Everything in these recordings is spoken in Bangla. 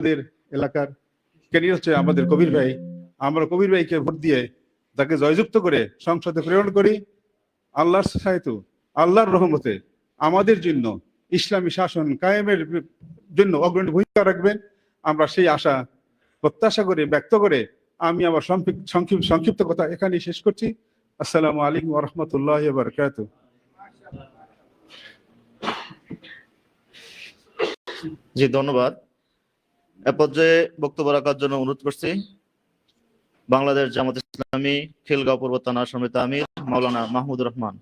আমাদের এলাকার ক্যারিয়ার হচ্ছে আমাদের কবির ভাই। আমরা কবির ভাইকে ভোট দিয়ে তাকে জয়যুক্ত করে সংসদে প্রেরণ করি। আল্লাহর সাহায্য, আল্লাহর রহমতে আমাদের জন্য ইসলামী শাসন কায়েমের জন্য অগ্রণী ভূমিকা রাখবেন। আমরা সেই আশা, প্রত্যাশা করে, ব্যক্ত করে আমি আমার সংক্ষিপ্ত সংক্ষিপ্ত কথা এখানেই শেষ করছি। আসসালামু আলাইকুম রহমতুল্লাহ বারকাত জি, ধন্যবাদ। এ পর্যায়ে বক্তব্য রাখার জন্য অনুরোধ করছি। বাংলাদেশ জামাত ইসলামী খিলগাঁও পূর্ব থানা সমিতি আমির মাওলানা মাহমুদুর রহমান।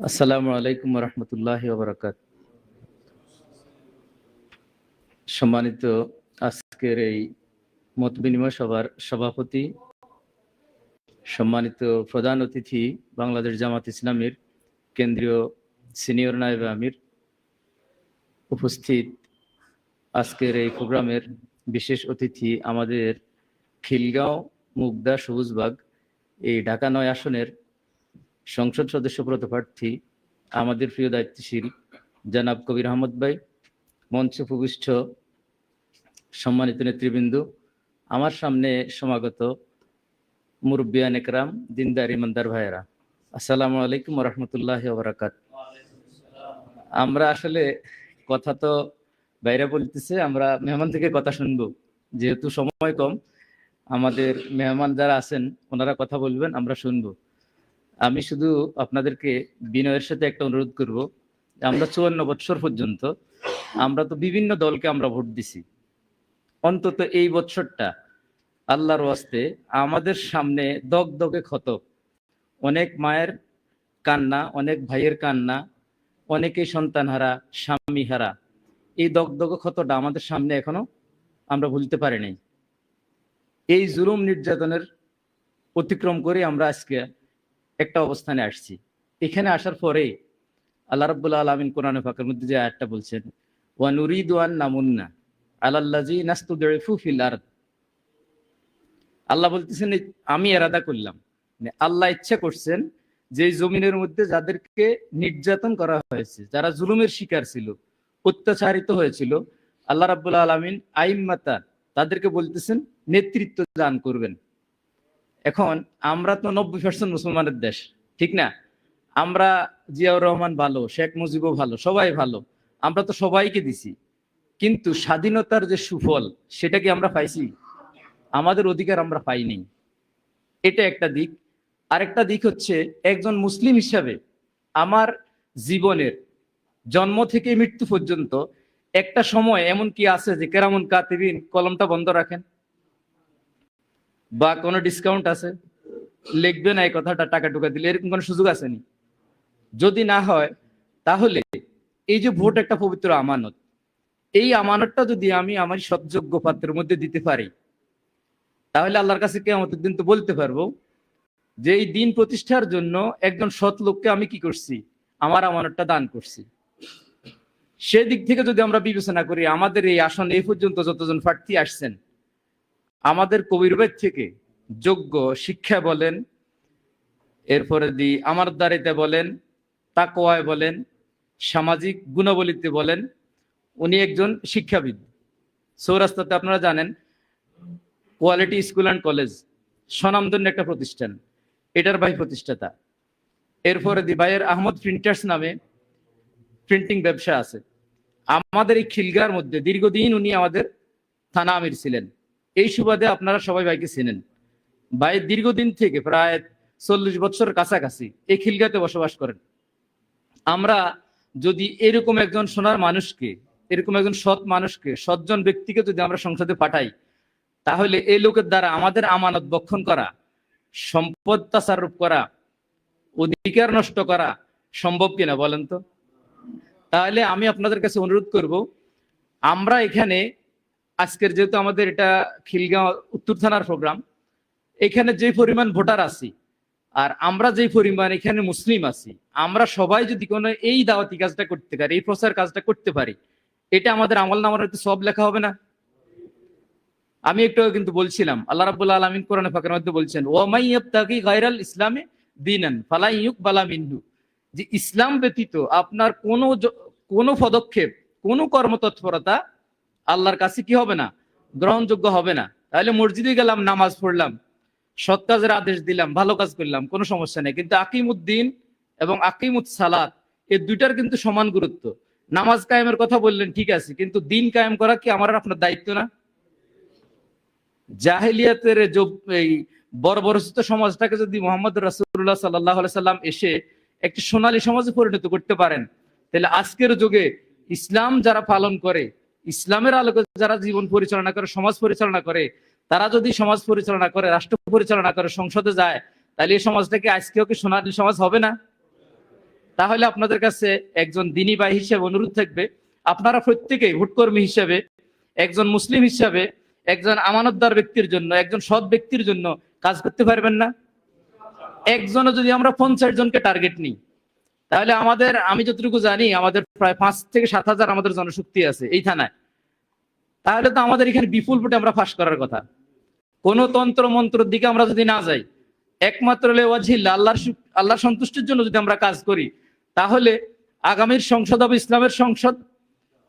আসসালামু আলাইকুম রহমতুল্লাহ বারাকাত সম্মানিত আজকের এই মত বিনিময় সভার সভাপতি, সম্মানিত প্রধান অতিথি বাংলাদেশ জামাত ইসলামের কেন্দ্রীয় সিনিয়র নায়েব আমির উপস্থিত আজকের এই প্রোগ্রামের বিশেষ অতিথি আমাদের খিলগাঁও মুগদা সবুজবাগ, এই ঢাকা নয় আসনের সংসদ সদস্য প্রার্থী আমাদের প্রিয় দায়িত্বশীল জনাব কবির আহমদ ভাই, মঞ্চে উপবিষ্ট সম্মানিত নেতৃবৃন্দ, আমার সামনে সমাগত মুরব্বিয়ান একরাম, দিনদার ইমানদার ভাইয়েরা। আসসালামু আলাইকুম রহমতুল্লাহ বারাকাত আমরা আসলে কথা তো বাইরে বলতেছে, আমরা মেহমান থেকে কথা শুনব। যেহেতু সময় কম, আমাদের মেহমান যারা আছেন, ওনারা কথা বলবেন, আমরা শুনব। আমি শুধু আপনাদেরকে বিনয়ের সাথে একটা অনুরোধ করব, আমরা চুয়ান্ন বৎসর পর্যন্ত আমরা তো বিভিন্ন দলকে আমরা ভোট দিছি। অন্তত এই বছরটা আল্লাহর ওয়াস্তে আমাদের সামনে দগদগে ক্ষত অনেক মায়ের কান্না, অনেক ভাইয়ের কান্না, অনেকেই সন্তান হারা স্বামী হারা এই দগদগে ক্ষতটা আমাদের সামনে এখনও আমরা ভুলতে পারি নাই। এই জুলুম নির্যাতনের অতিক্রম করে আমরা আজকে একটা অবস্থানে আসছি। এখানে আসার পরে আল্লাহ রাব্বুল আলামিন কোরআন ফাঁকের মধ্যে যে আয়াতটা বলছেন, ওয়া নুরিদু আন নামুন্না। আল্লাহ বলতেছেন, আমি এরাদা করলাম। মানে আল্লাহ ইচ্ছা করছেন যে জমিনের মধ্যে যাদেরকে নির্যাতন করা হয়েছে, যারা জুলুমের শিকার ছিল, অত্যাচারিত হয়েছিল, আল্লাহ রাব্বুল আলামিন আইম্মাতা তাদেরকে বলতেছেন, নেতৃত্ব দান করবেন। এখন আমরা তো নব্বই পার্সেন্ট মুসলমানের দেশ, ঠিক না? আমরা জিয়াউর রহমান ভালো, শেখ মুজিবও ভালো, সবাই ভালো। আমরা তো সবাইকে দিছি। কিন্তু স্বাধীনতার যে সুফল, সেটা কি আমরা পাইছি? আমাদের অধিকার আমরা পাইনি। এটা একটা দিক। আরেকটা দিক হচ্ছে, একজন মুসলিম হিসাবে আমার জীবনের জন্ম থেকে মৃত্যু পর্যন্ত একটা সময় এমন কি আছে যে কেরামন কাতিবিন কলমটা বন্ধ রাখেন? বা কোনো ডিসকাউন্ট আছে? লিখবে না এই কথাটা, টাকা টুকা দিলে। এরকম কোনো সুযোগ আসেনি? যদি না হয়, তাহলে এই যে ভোট একটা পবিত্র আমানত এই আমানতটা যদি আমি আমার সৎযোগ্য পাত্রের মধ্যে দিতে পারি, তাহলে আল্লাহর কাছে কে আমাদের দিন তো বলতে পারব যে এই দিন প্রতিষ্ঠার জন্য একজন সৎ লোককে আমি কি করছি? আমার আমানতটা দান করছি। সেদিক থেকে যদি আমরা বিবেচনা করি, আমাদের এই আসন এই পর্যন্ত যতজন প্রার্থী আসছেন, আমাদের কবিরবেদ থেকে যোগ্য শিক্ষা বলেন, এরপরে দি আমার দ্বারিতে বলেন তাকোয়ায় বলেন, সামাজিক গুণাবলীতে বলেন উনি একজন শিক্ষাবিদ। সৌরাস্তাতে আপনারা জানেন, কোয়ালিটি স্কুল অ্যান্ড কলেজ, স্বনামধন্য একটা প্রতিষ্ঠান। এটার ভাই প্রতিষ্ঠাতা। এরপরে দি ভাইয়ের আহমদ প্রিন্টার্স নামে প্রিন্টিং ব্যবসা আছে। আমাদের এই খিলগার মধ্যে দীর্ঘদিন উনি আমাদের থানা আমির ছিলেন। এই সুবাদে আপনারা সবাই ভাইকে চেনেন। ভাই দীর্ঘদিন থেকে প্রায় চল্লিশ বছর কাছাকাছি এই খিলগাতে বসবাস করেন। আমরা যদি এরকম একজন সোনার মানুষকে এরকম একজন সৎ মানুষকে সৎজন ব্যক্তিকে যদি আমরা সংসদে পাঠাই, তাহলে এই লোকের দ্বারা আমাদের আমানত বক্ষণ করা, সম্পদ তাসারূপ করা, অধিকার নষ্ট করা সম্ভব কিনা বলেন তো? তাহলে আমি আপনাদের কাছে অনুরোধ করব, আমরা এখানে, আজকের যেহেতু আমাদের এটা খিলগাঁও উত্তর থানার প্রোগ্রাম, এখানে যে পরিমাণ ভোটার আছি, আর আমরা যে পরিমাণ এখানে মুসলিম আছি, আমরা সবাই যদি কোনো এই দাওয়াতি কাজটা করতে পারি, এই প্রচার কাজটা করতে পারি এটা আমাদের আমল নামার হয়তো সব লেখা হবে না। আমি একটু কিন্তু বলছিলাম, আল্লাহ রাব্বুল আলামিন কোরআনে ফাঁকের মধ্যে বলছেন ও মাই ইয়াবতাগি গায়রাল ইসলামে দিনান ফালা ইউকবালা মিনহু। যে ইসলাম ব্যতীত আপনার কোনো কোনো পদক্ষেপ, কোনো কর্মতৎপরতা আল্লাহর কাছে কি হবে না? গ্রহণযোগ্য হবে না। তাহলে মসজিদে গেলাম, নামাজ পড়লাম, সৎ কাজের আদেশ দিলাম, ভালো কাজ করলাম, কোনো সমস্যা নেই। কিন্তু আকিমুদ্দিন এবং আকিমুদ সালাত এই দুইটার কিন্তু সমান গুরুত্ব। নামাজ কায়েমের কথা বললেন, ঠিক আছে, কিন্তু দিন কায়েম করা কি আমার আপনার দায়িত্ব না? জাহেলিয়াতের এই বর্বরচিত সমাজটাকে যদি মোহাম্মদ রাসুল্লাহ সাল্লাহ সাল্লাম এসে একটি সোনালী সমাজে পরিণত করতে পারেন, তাহলে আজকের যুগে ইসলাম যারা পালন করে, ইসলামের আলোকে যারা জীবন পরিচালনা করে, সমাজ পরিচালনা করে, তারা যদি সমাজ পরিচালনা করে, রাষ্ট্র পরিচালনা করে, সংসদে যায়, তাহলে এই সমাজটাকে আজকেও কি সোনালী সমাজ হবে না? তাহলে আপনাদের কাছে একজন দিনী ভাই হিসেবে অনুরোধ থাকবে। আপনারা প্রত্যেকেই ভোটকর্মী হিসেবে, একজন মুসলিম হিসাবে, একজন আমানতদার ব্যক্তির জন্য, একজন সৎ ব্যক্তির জন্য কাজ করতে পারবেন না। একজনও যদি আমরা পঞ্চাশ জনকে টার্গেট নিই, তাহলে আমাদের, আমি যতটুকু জানি, আমাদের প্রায় পাঁচ থেকে সাত হাজার আমাদের জনশক্তি আছে এই থানায়। তাহলে তো আমাদের এখানে বিপুল ভোটে আমরা ফাঁস করার কথা। কোন তন্ত্র মন্ত্রের দিকে আমরা যদি না যাই, একমাত্র আল্লাহর আল্লাহর সন্তুষ্টির জন্য যদি আমরা কাজ করি তাহলে আগামীর সংসদ হবে ইসলামের সংসদ,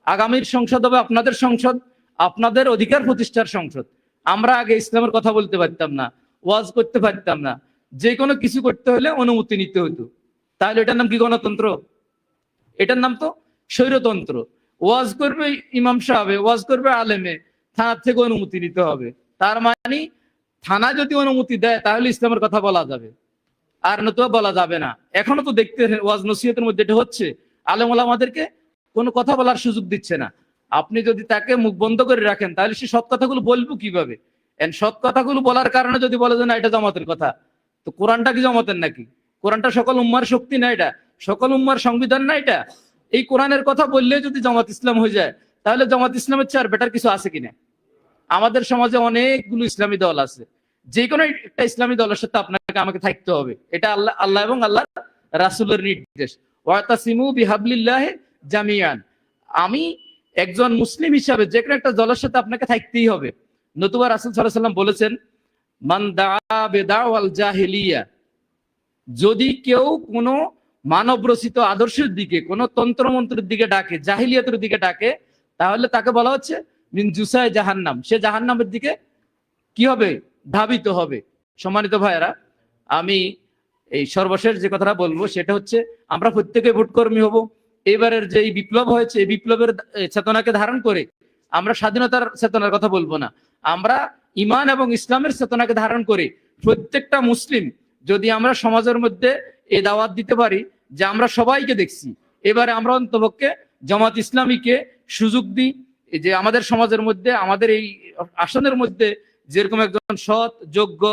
আগামীর সংসদ হবে আপনাদের সংসদ, আপনাদের অধিকার প্রতিষ্ঠার সংসদ। আমরা আগে ইসলামের কথা বলতে পারতাম না, ওয়াজ করতে পারতাম না। যে কোনো কিছু করতে হলে অনুমতি নিতে হতো তাহলে এটার নাম কি গণতন্ত্র? এটার নাম তো স্বৈরতন্ত্র। ওয়াজ করবে ইমাম সাহেবে, ওয়াজ করবে আলেমে, থানার থেকে অনুমতি নিতে হবে। তার মানে থানা যদি অনুমতি দেয়, তাহলে ইসলামের কথা বলা যাবে। আর নতুবা বলা যাবে না। এখনও তো দেখতে ওয়াজ নসিহতের মধ্যে এটা হচ্ছে। আলেম আমাদেরকে কোনো কথা বলার সুযোগ দিচ্ছে না। আপনি যদি তাকে মুখ বন্ধ করে রাখেন, তাহলে সে সৎ কথাগুলো বলব কীভাবে? সৎ কথাগুলো বলার কারণে যদি বলে যে না, এটা জমাতের কথা, তো কোরআনটা কি জমাতের নাকি? কোরআনটা সকল উম্মার শক্তি না এটা? সকল উম্মার সংবিধান না এটা? এই কোরআনের কথা বললে যদি জামাত ইসলাম হয়ে যায়, তাহলে জামাত ইসলামের চেয়ে আর বেটার কিছু আছে কিনা? আমাদের সমাজে অনেকগুলো ইসলামী দল আছে। যে কোনো একটা ইসলামী দলের সাথে আপনাকে, আমাকে থাকতে হবে। এটা আল্লাহ আল্লাহ এবং আল্লাহ রাসুলের নির্দেশ। ওয়াতাসিমু জামিয়ান আমি একজন মুসলিম হিসাবে যে কোনো একটা দলের সাথে আপনাকে থাকতেই হবে। নতুবা রাসুল সাল্লাম বলেছেন, মান দা বেদাওয়াল জাহিলিয়া। যদি কেউ কোনো মানব রচিত আদর্শের দিকে, কোনো তন্ত্রমন্ত্রের দিকে ডাকে, জাহিলিয়াতের দিকে ডাকে, তাহলে তাকে বলা হচ্ছে, মিন জুসায় জাহান্নাম। সে জাহান্নামের দিকে কি হবে? ধাবিত হবে। সম্মানিত ভাইয়েরা, আমি এই সর্বশেষ যে কথাটা বলব সেটা হচ্ছে, আমরা প্রত্যেকে ভোটকর্মী হব। এবারের যে বিপ্লব হয়েছে, এই বিপ্লবের চেতনাকে ধারণ করে আমরা স্বাধীনতার চেতনার কথা বলব না। আমরা ইমান এবং ইসলামের চেতনাকে ধারণ করে প্রত্যেকটা মুসলিম যদি আমরা সমাজের মধ্যে এ দাওয়াত দিতে পারি যে আমরা সবাইকে দেখছি, এবারে আমরা অন্তপক্ষে জামাত ইসলামীকে সুযোগ দিই যে আমাদের সমাজের মধ্যে, আমাদের এই আসনের মধ্যে যেরকম একজন সৎ, যোগ্য,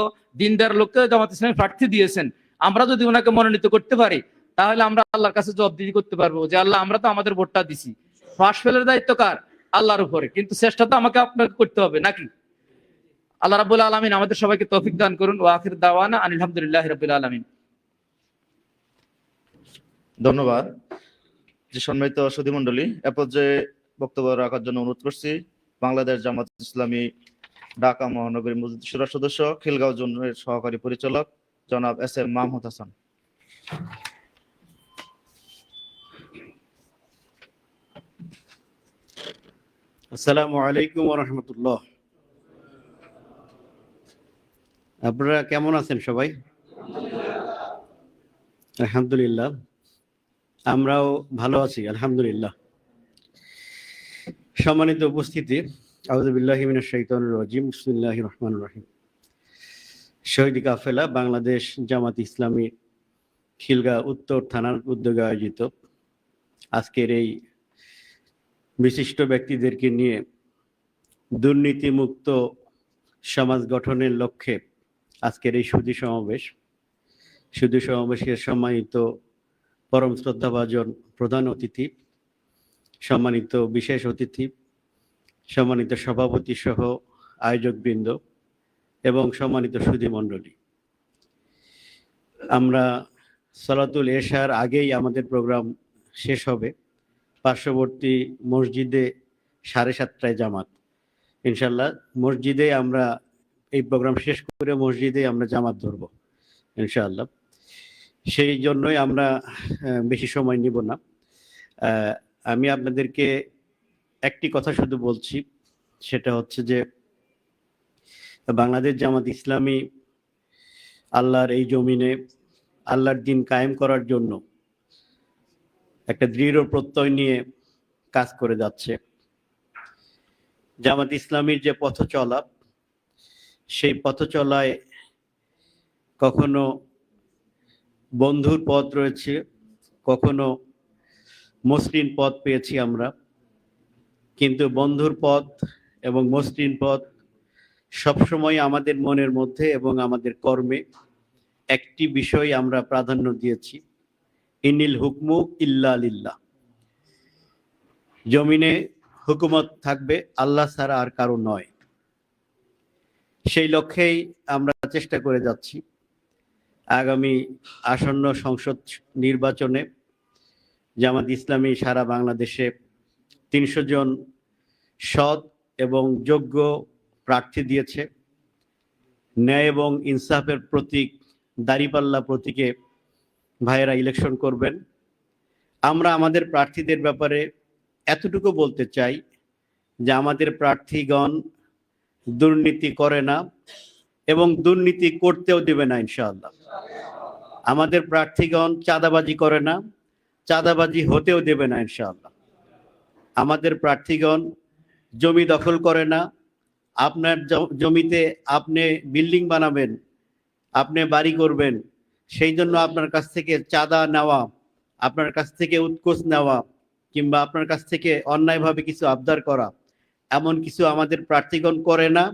দিনদার লোককে জামাত ইসলামী প্রার্থী দিয়েছেন, আমরা যদি ওনাকে মনোনীত করতে পারি, তাহলে আমরা আল্লাহর কাছে জবাবদিহি করতে পারব যে, আল্লাহ, আমরা তো আমাদের ভোটটা দিছি। ফাঁস ফেলের দায়িত্ব কার? আল্লাহর উপরে। কিন্তু চেষ্টা তো আমাকে আপনাকে করতে হবে, নাকি? আল্লাহ রাবুল আলমিন আমাদের সবাইকে তৌফিক দান করুন। ও আখির দাওয়ানা আলহামদুলিল্লাহ রবিল আলমিন। ধন্যবাদ। যে সম্মানিত সুধী মন্ডলী এ পর্যায়ে বক্তব্য রাখার জন্য অনুরোধ করছি, বাংলাদেশ জামাত ইসলামী ঢাকা মহানগরী মসজিদ সুরা সদস্য, খিলগাঁও জোনের সহকারী পরিচালক জনাব এস এম মাহমুদ হাসান। আসসালামু আলাইকুম রহমতুল্লাহ। আপনারা কেমন আছেন সবাই? আলহামদুলিল্লাহ। আমরাও ভালো আছি, আলহামদুলিল্লাহ। সম্মানিত উপস্থিতি আউযুবিল্লাহি মিনাশ শাইতানির রাজিম, বিসমিল্লাহির রহমানির রহিম। শহীদ কাফেলা বাংলাদেশ জামাত ইসলামী খিলগা উত্তর থানার উদ্যোগে আয়োজিত আজকের এই বিশিষ্ট ব্যক্তিদেরকে নিয়ে দুর্নীতিমুক্ত সমাজ গঠনের লক্ষ্যে আজকের এই সুধী সমাবেশ। সুধী সমাবেশের সম্মানিত পরম শ্রদ্ধাভাজন প্রধান অতিথি, সম্মানিত বিশেষ অতিথি সম্মানিত সভাপতি সহ আয়োজকবৃন্দ এবং সম্মানিত সুধী মণ্ডলী আমরা সালাতুল এশার আগেই আমাদের প্রোগ্রাম শেষ হবে। পার্শ্ববর্তী মসজিদে সাড়ে সাতটায় জামাত। ইনশাল্লাহ মসজিদে আমরা এই প্রোগ্রাম শেষ করে মসজিদে আমরা জামাত ধরব, ইনশাআল্লাহ। সেই জন্যই আমরা বেশি সময় নিব না। আমি আপনাদেরকে একটি কথা শুধু বলছি, সেটা হচ্ছে যে বাংলাদেশ জামাত ইসলামী আল্লাহর এই জমিনে আল্লাহর দিন কায়েম করার জন্য একটা দৃঢ় প্রত্যয় নিয়ে কাজ করে যাচ্ছে। জামাত ইসলামীর যে পথ চলা, সেই পথ চলায় কখনো বন্ধুর পথ রয়েছে, কখনো মসৃণ পথ পেয়েছি আমরা। কিন্তু বন্ধুর পথ এবং মসৃণ পথ সবসময় আমাদের মনের মধ্যে এবং আমাদের কর্মে একটি বিষয় আমরা প্রাধান্য দিয়েছি। ইনিল হুকমু ইল্লা লিল্লাহ। জমিনে হুকুমত থাকবে, আল্লাহ ছাড়া আর কারও নয়। সেই লক্ষ্যেই আমরা চেষ্টা করে যাচ্ছি। আগামী আসন্ন সংসদ নির্বাচনে জামাত ইসলামী সারা বাংলাদেশে তিনশো জন সৎ এবং যোগ্য প্রার্থী দিয়েছে। ন্যায় এবং ইনসাফের প্রতীক, দাঁড়িপাল্লা প্রতীকে ভাইয়েরা ইলেকশন করবেন। আমরা আমাদের প্রার্থীদের ব্যাপারে এতটুকু বলতে চাই যে আমাদের প্রার্থীগণ দুর্নীতি করে না এবং দুর্নীতি করতেও দেবে না ইনশাআল্লাহ। আমাদের প্রার্থীগণ চাঁদাবাজি করে না, চাঁদাবাজি হতেও দেবে না ইনশাআল্লাহ। আমাদের প্রার্থীগণ, জমি দখল করে না। আপনার জমিতে আপনি বিল্ডিং বানাবেন, আপনি বাড়ি করবেন, সেই জন্য আপনার কাছ থেকে চাঁদা নেওয়া, আপনার কাছ থেকে উৎকোচ নেওয়া, কিংবা আপনার কাছ থেকে অন্যায়ভাবে কিছু আবদার করা, এমন কিছু আমাদের প্রার্থীগণ করে না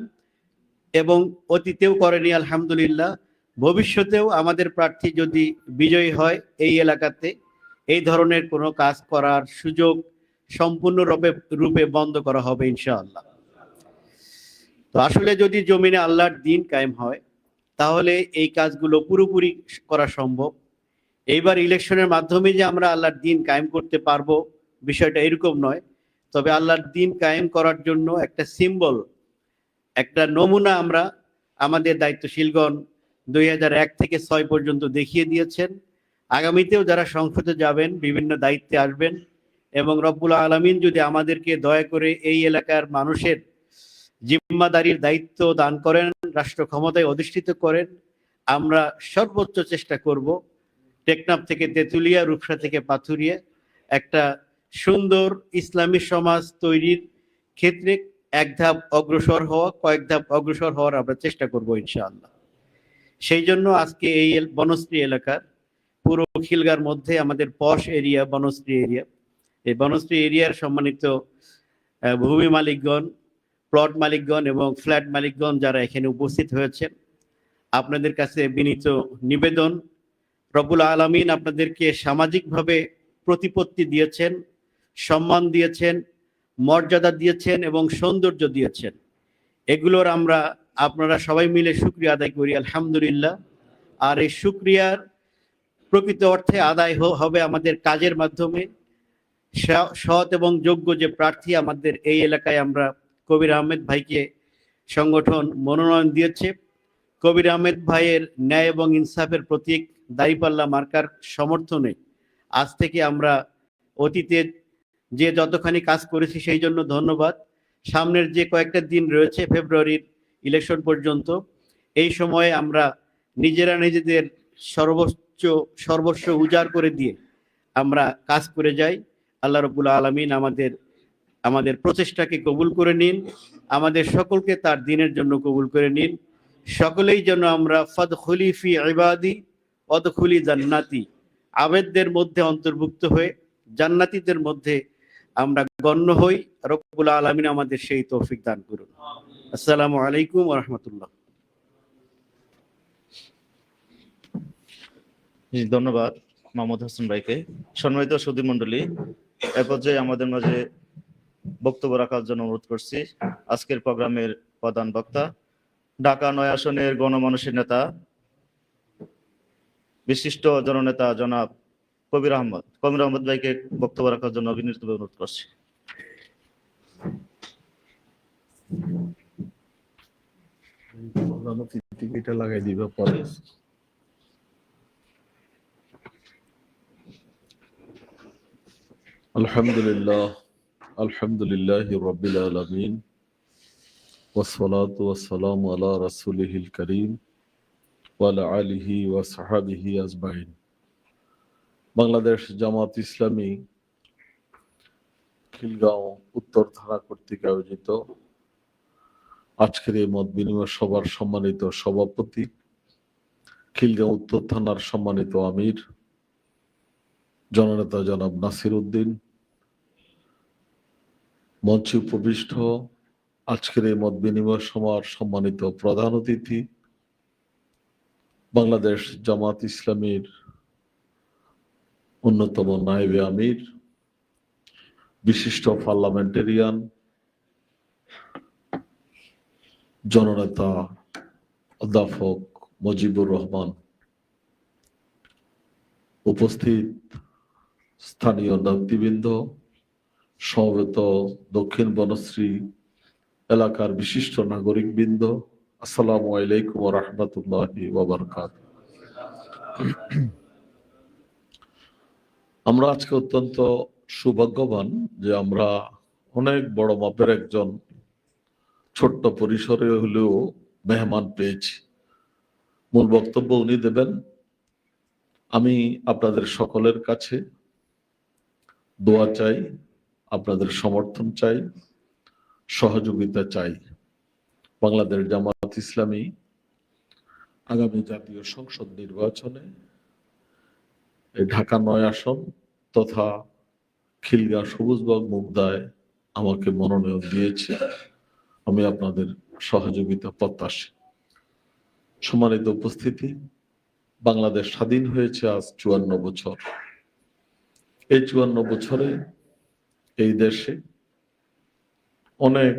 এবং অতীতেও করেনি, আলহামদুলিল্লাহ। ভবিষ্যতেও আমাদের প্রার্থী যদি বিজয়ী হয় এই এলাকাতে, এই ধরনের কোনো কাজ করার সুযোগ সম্পূর্ণরূপে রূপে বন্ধ করা হবে ইনশাআল্লাহ। তো আসলে যদি জমিনে আল্লাহর দিন কায়েম হয়, তাহলে এই কাজগুলো পুরোপুরি করা সম্ভব। এইবার ইলেকশনের মাধ্যমে যে আমরা আল্লাহর দিন কায়েম করতে পারব, বিষয়টা এরকম নয়। তবে আল্লাহর দিন কায়েম করার জন্য একটা সিম্বল, একটা নমুনা আমরা আমাদের দায়িত্বশীলগণ দুই এক থেকে ছয় পর্যন্ত দেখিয়ে দিয়েছেন। আগামীতেও যারা সংসদে যাবেন, বিভিন্ন দায়িত্বে আসবেন এবং রব্বুল আলমিন যদি আমাদেরকে দয়া করে এই এলাকার মানুষের জিম্মাদারির দায়িত্ব দান করেন, রাষ্ট্র ক্ষমতায় অধিষ্ঠিত করেন, আমরা সর্বোচ্চ চেষ্টা করব টেকনাফ থেকে তেঁতুলিয়া, রূপসা থেকে পাথুরিয়া একটা সুন্দর ইসলামী সমাজ তৈরির ক্ষেত্রে এক ধাপ অগ্রসর হওয়া, কয়েক ধাপ অগ্রসর হওয়ার আমরা চেষ্টা করব ইনশাআল্লাহ। সেই জন্য আজকে এই বনশ্রী এলাকার পুরো খিলগার মধ্যে আমাদের পশ এরিয়া, বনশ্রী এরিয়া এই বনশ্রী এরিয়ার সম্মানিত ভূমি মালিকগণ, প্লট মালিকগণ এবং ফ্ল্যাট মালিকগণ যারা এখানে উপস্থিত হয়েছেন, আপনাদের কাছে বিনীত নিবেদন। রবুল আলমিন আপনাদেরকে সামাজিকভাবে প্রতিপত্তি দিয়েছেন, সম্মান দিয়েছেন, মর্যাদা দিয়েছেন এবং সৌন্দর্য দিয়েছেন। এগুলোর আমরা আপনারা সবাই মিলে শুক্রিয়া আদায় করি, আলহামদুলিল্লাহ। আর এই শুক্রিয়ার প্রকৃত অর্থে আদায় হবে আমাদের কাজের মাধ্যমে। সৎ এবং যোগ্য যে প্রার্থী আমাদের এই এলাকায় আমরা কবির আহমেদ ভাইকে সংগঠন মনোনয়ন দিয়েছে। কবির আহমেদ ভাইয়ের ন্যায় এবং ইনসাফের প্রতীক দাঁড়িপাল্লা মার্কার সমর্থনে আজ থেকে আমরা অতীতে যে যতখানি কাজ করেছি সেই জন্য ধন্যবাদ। সামনের যে কয়েকটা দিন রয়েছে ফেব্রুয়ারির ইলেকশন পর্যন্ত, এই সময়ে আমরা নিজেরা নিজেদের সর্বোচ্চ, সর্বস্ব উজাড় করে দিয়ে আমরা কাজ করে যাই। আল্লাহ রবুল আলমিন আমাদের আমাদের প্রচেষ্টাকে কবুল করে নিন। আমাদের সকলকে তার দিনের জন্য কবুল করে নিন। সকলেই যেন আমরা ফদ খুলিফি ইবাদি অদখুলি জান্নাতি, আবেদদের মধ্যে অন্তর্ভুক্ত হয়ে, জান্নাতিদের মধ্যে আমরা গণ্য হই। রব্বুল আলমিন আমাদের সেই তৌফিক দান করুন। আসসালামু আলাইকুম রহমতুল্লাহ। ধন্যবাদ মোহাম্মদ হাসান ভাইকে। সম্মানিত সুধী মন্ডলী এ পর্যায়ে আমাদের মাঝে বক্তব্য রাখার জন্য অনুরোধ করছি। আজকের প্রোগ্রামের প্রধান বক্তা, ঢাকা নয় আসনের গণমানুষের নেতা, বিশিষ্ট জননেতা জনাব কবির আহমদ। কবির আহমদ ভাইকে বক্তব্য রাখার জন্য বিনীতভাবে অনুরোধ করছি। এটা লাগাই দিবে, পরে আলহামদুলিল্লাহ আলহামদুলিল্লাহ রবিল আলমিন والصلاة والسلام على رسوله الكريم وعلى آله وصحبه أجمعين বাংলাদেশ জামাত ইসলামী খিলগাঁও উত্তর থানা কর্তৃক আয়োজিত আজকের এই মত বিনিময় সভার সম্মানিত সভাপতি খিলগাঁও উত্তর থানার সম্মানিত আমির জননেতা জনাব নাসির উদ্দিন মঞ্চে উপবিষ্ট আজকের এই মত বিনিময় সভার সম্মানিত প্রধান অতিথি, বাংলাদেশ জামাত ইসলামীর অন্যতম নায়েবে আমির, বিশিষ্ট পার্লামেন্টেরিয়ান, জননেতা অধ্যাপক মুজিবুর রহমান, উপস্থিত স্থানীয় নেতৃবৃন্দ সমবেত দক্ষিণ বনশ্রী এলাকার বিশিষ্ট নাগরিক বৃন্দ আসসালামু আলাইকুম রহমতুল্লাহি ওবরকাত আমরা আজকে অত্যন্ত সৌভাগ্যবান যে আমরা অনেক বড় মাপের একজন ছোট্ট পরিসরে হলেও মেহমান পেয়েছি। মূল বক্তব্য উনি দেবেন, আমি আপনাদের সকলের কাছে দোয়া চাই আপনাদের সমর্থন চাই, সহযোগিতা চাই। বাংলাদেশ জামাত ইসলামী আগামী জাতীয় সংসদ নির্বাচনে ঢাকা নয় আসন তথা খিলগা সবুজবাগ মুগদায় আমাকে মনোনয়ন দিয়েছে। আমি আপনাদের সহযোগিতা প্রত্যাশী। সম্মানিত উপস্থিতি, বাংলাদেশ স্বাধীন হয়েছে আজ চুয়ান্ন বছর। এই চুয়ান্ন বছরে এই দেশে অনেক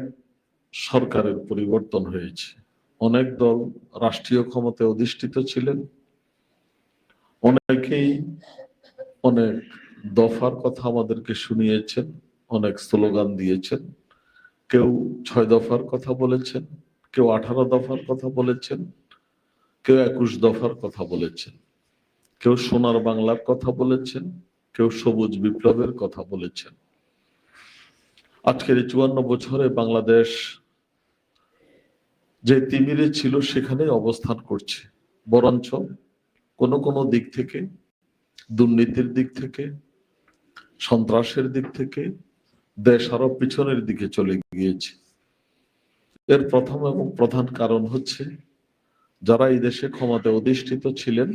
সরকারের পরিবর্তন হয়েছে। অনেক দল রাষ্ট্রীয় ক্ষমতায় অধিষ্ঠিত ছিলেন। অনেকেই অনেক দফার কথা আমাদেরকে শুনিয়েছেন, অনেক স্লোগান দিয়েছেন। কেউ ছয় দফার কথা বলেছেন, কেউ আঠারো দফার কথা বলেছেন, কেউ একুশ দফার কথা বলেছেন। কেউ সোনার বাংলার কথা বলেছেন, কেউ সবুজ বিপ্লবের কথা বলেছেন। আজকের এই চুয়ান্ন বছরে বাংলাদেশ যে তিমিরে ছিল সেখানে অবস্থান করছে। বরঞ্চ কোন কোন দিক থেকে, দুর্নীতির দিক থেকে, সন্ত্রাসের দিক থেকে দেশ আরও পিছনের দিকে চলে গিয়েছে। এর প্রথম এবং প্রধান কারণ হচ্ছে, যারা এই দেশে ক্ষমতায় অধিষ্ঠিত ছিলেন,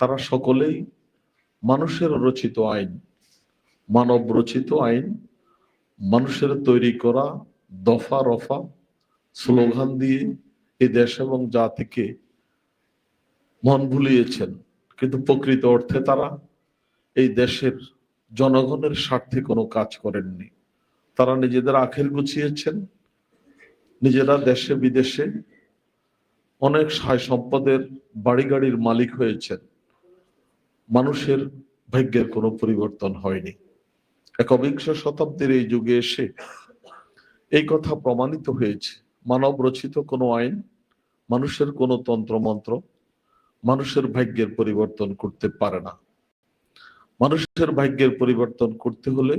তারা সকলেই মানুষের রচিত আইন মানব রচিত আইন মানুষের তৈরি করা দফা রফা, স্লোগান দিয়ে এ দেশ এবং জাতিকে মন ভুলিয়েছেন। কিন্তু প্রকৃত অর্থে তারা এই দেশের জনগণের স্বার্থে কোনো কাজ করেননি। তারা নিজেদের আখের গুছিয়েছেন, নিজেরা দেশে বিদেশে অনেক সায় সম্পদের বাড়ি গাড়ির মালিক হয়েছেন। মানুষের ভাগ্যের কোনো পরিবর্তন হয়নি। একবিংশ শতাব্দীর এই যুগে এসে এই কথা প্রমাণিত হয়েছে। মানব রচিত কোনো আইন, মানুষের কোনো তন্ত্রমন্ত্র, মানুষের ভাগ্যের পরিবর্তন করতে পারে না। মানুষের ভাগ্যের পরিবর্তন করতে হলে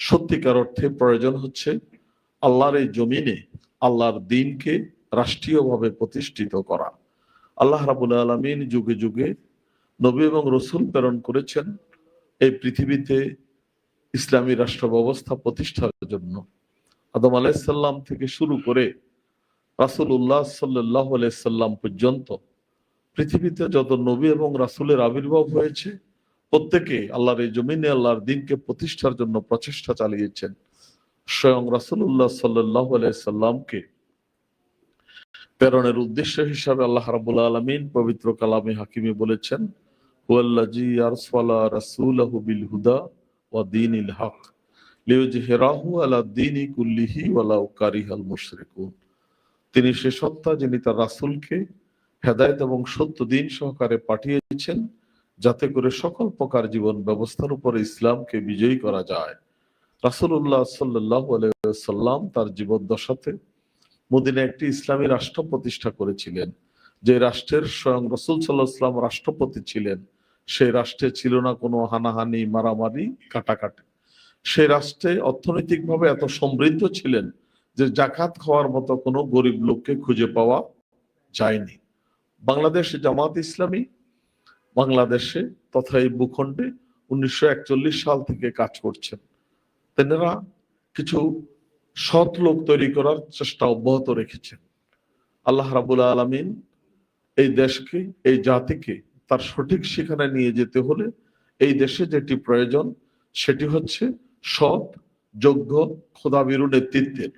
সত্যিকার অর্থে প্রয়োজন হচ্ছে আল্লাহর এই জমিনে আল্লাহর দিনকে রাষ্ট্রীয়ভাবে প্রতিষ্ঠিত করা। আল্লাহ রাবুল আলমিন যুগে যুগে নবী এবং রসুল প্রেরণ করেছেন। এই পৃথিবীতে ইসলামী রাষ্ট্র ব্যবস্থা প্রতিষ্ঠার জন্য আদম আলাইসাল্লাম থেকে শুরু করে রাসুল উল্লাহ সাল্লাহ আলাইসাল্লাম পর্যন্ত পৃথিবীতে যত নবী এবং রাসুলের আবির্ভাব হয়েছে, প্রত্যেকে আল্লাহর এই জমিনে আল্লাহর দিনকে প্রতিষ্ঠার জন্য প্রচেষ্টা চালিয়েছেন। স্বয়ং রাসুল্লাহ সাল্লাহ আলাইসাল্লামকে প্রেরণের উদ্দেশ্য হিসাবে আল্লাহ রাবুল আলমিন পবিত্র কালামে হাকিমে বলেছেন হুয়াল্লাজি আরসালা রাসূলাহু বিল হুদা ওয়া দীনিল হক লিইয়ুজহিরাহু আলা দীনি কুল্লিহি ওয়ালাউ কারিহাল তিনি সে সত্তা যিনি তার রাসূলকে হেদায়েত এবং সত্য দিন সহকারে পাঠিয়েছেন, যাতে করে সকল প্রকার জীবন ব্যবস্থার উপরে ইসলামকে বিজয়ী করা যায়। রাসূলুল্লাহ সাল্লাহ সাল্লাম তার জীবদ্দশাতে মদিনা একটি ইসলামী রাষ্ট্র প্রতিষ্ঠা করেছিলেন, যে রাষ্ট্রের স্বয়ং রসুল সাল্লাহ ইসলাম রাষ্ট্রপতি ছিলেন। সেই রাষ্ট্রে ছিল না কোনো হানাহানি, মারামারি, কাটাকাটি। সেই রাষ্ট্রে অর্থনৈতিকভাবে এত সমৃদ্ধ ছিলেন যে জাকাত খাওয়ার মতো কোনো গরিব লোককে খুঁজে পাওয়া যায়নি। বাংলাদেশ জামাত ইসলামী, বাংলাদেশে তথা এই ভূখণ্ডে উনিশশো একচল্লিশ সাল থেকে কাজ করছেন। তেনারা কিছু সৎ লোক তৈরি করার চেষ্টা অব্যাহত রেখেছেন। আল্লাহ রাবুল আলমিন এই দেশকে, এই জাতিকে তার সঠিক সেখানে নিয়ে যেতে হলে এই দেশে যেটি প্রয়োজন, সেটি হচ্ছে সৎ, যোগ্য খোদাবিরু নেতৃত্বের।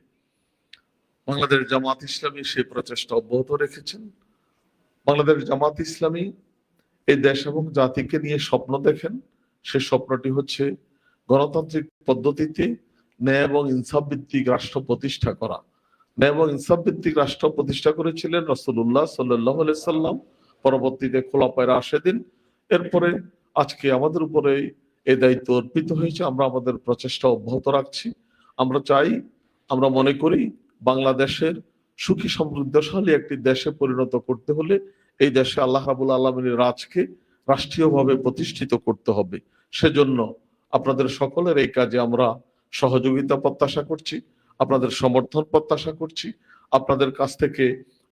বাংলাদেশ জামাত ইসলামী সেই প্রচেষ্টা অব্যাহত রেখেছেন। বাংলাদেশ জামাত ইসলামী এই দেশ এবং জাতিকে নিয়ে স্বপ্ন দেখেন। সে স্বপ্নটি হচ্ছে গণতান্ত্রিক পদ্ধতিতে ন্যায় এবং ইনসাফ ভিত্তিক রাষ্ট্র প্রতিষ্ঠা করা। ন্যায় এবং ইনসাফ ভিত্তিক রাষ্ট্র প্রতিষ্ঠা করেছিলেন রসুল্লাহ সাল্লাহ সাল্লাম। পরবর্তীতে খোলা পায়রা খোলাপায় রাশেদিন। এরপরে আজকে আমাদের উপরে এই দায়িত্ব অর্পিত হয়েছে। আমরা আমাদের প্রচেষ্টা অব্যাহত রাখছি। আমরা চাই, আমরা মনে করি বাংলাদেশের সুখী, সমৃদ্ধশালী একটি দেশে পরিণত করতে হলে এই দেশে আল্লাহ রাবুল আলমিনের রাজকে রাষ্ট্রীয়ভাবে প্রতিষ্ঠিত করতে হবে। সেজন্য আপনাদের সকলের এই কাজে আমরা সহযোগিতা প্রত্যাশা করছি, আপনাদের সমর্থন প্রত্যাশা করছি, আপনাদের কাছ থেকে